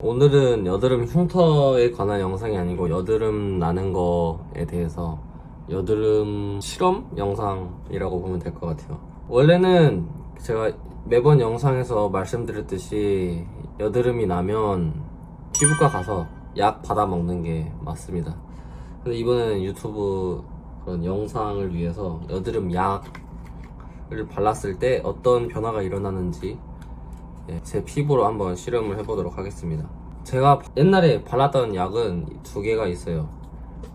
오늘은 여드름 흉터에 관한 영상이 아니고 여드름 나는 거에 대해서 여드름 실험 영상이라고 보면 될 것 같아요. 원래는 제가 매번 영상에서 말씀드렸듯이 여드름이 나면 피부과 가서 약 받아 먹는 게 맞습니다. 근데 이번에는 유튜브 그런 영상을 위해서 여드름 약을 발랐을 때 어떤 변화가 일어나는지 예, 제 피부로 한번 실험을 해보도록 하겠습니다. 제가 옛날에 발랐던 약은 두 개가 있어요.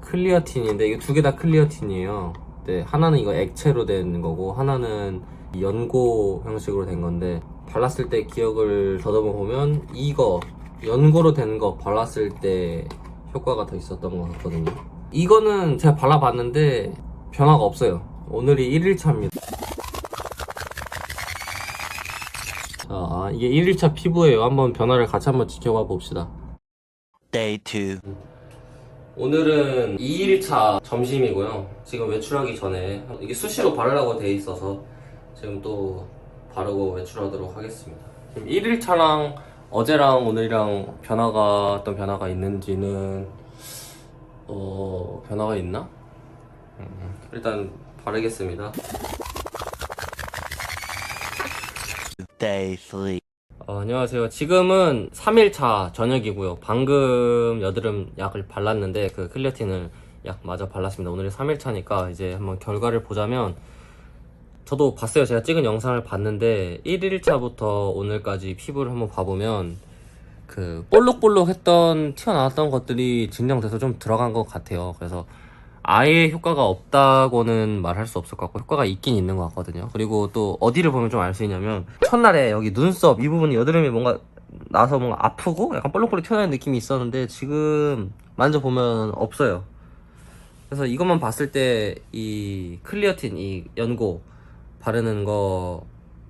클리어틴인데 이거 두 개 다 클리어틴이에요. 네, 하나는 이거 액체로 된 거고 하나는 연고 형식으로 된 건데 발랐을 때 기억을 더듬어 보면 이거 연고로 된 거 발랐을 때 효과가 더 있었던 것 같거든요. 이거는 제가 발라봤는데 변화가 없어요. 오늘이 1일차입니다. 아, 이게 1일차 피부예요. 한번 변화를 같이 한번 지켜봐 봅시다. Day 2. 오늘은 2일차 점심이고요. 지금 외출하기 전에 이게 수시로 바르라고 돼 있어서 지금 또 바르고 외출하도록 하겠습니다. 지금 1일차랑 어제랑 오늘이랑 변화가 어떤 변화가 있는지는 어 변화가 있나? 음, 일단 바르겠습니다. Day 3. 어, 안녕하세요. 지금은 3일차 저녁이고요. 방금 여드름 약을 발랐는데 그 클리어틴을 약 마저 발랐습니다. 오늘이 3일차니까 이제 한번 결과를 보자면 저도 봤어요. 제가 찍은 영상을 봤는데 1일차부터 오늘까지 피부를 한번 봐보면 그 볼록볼록했던 튀어나왔던 것들이 진정돼서 좀 들어간 것 같아요. 그래서 아예 효과가 없다고는 말할 수 없을 것 같고 효과가 있긴 있는 것 같거든요. 그리고 또 어디를 보면 좀 알 수 있냐면 첫날에 여기 눈썹 이 부분이 여드름이 뭔가 나서 뭔가 아프고 약간 볼록볼록 튀어나오는 느낌이 있었는데 지금 만져보면 없어요. 그래서 이것만 봤을 때 이 클리어틴 이 연고 바르는 거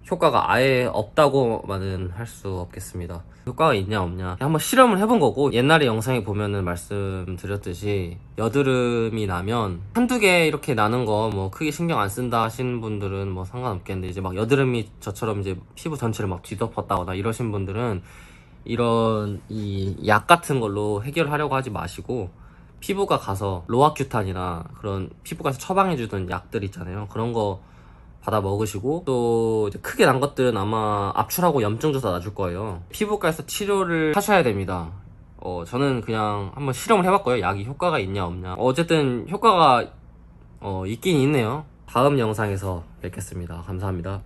효과가 아예 없다고만은 할 수 없겠습니다. 효과가 있냐 없냐 한번 실험을 해본 거고 옛날에 영상에 보면은 말씀드렸듯이 여드름이 나면 한두 개 이렇게 나는 거 뭐 크게 신경 안 쓴다 하시는 분들은 뭐 상관없겠는데 이제 막 여드름이 저처럼 이제 피부 전체를 막 뒤덮었다거나 이러신 분들은 이런 이 약 같은 걸로 해결하려고 하지 마시고 피부과 가서 로아큐탄이나 그런 피부과에서 처방해주던 약들 있잖아요 그런 거 받아 먹으시고 또 크게 난 것들은 아마 압출하고 염증 조사 놔줄 거예요. 피부과에서 치료를 하셔야 됩니다. 어, 저는 그냥 한번 실험을 해봤고요. 약이 효과가 있냐 없냐. 어쨌든 효과가 어, 있긴 있네요. 다음 영상에서 뵙겠습니다. 감사합니다.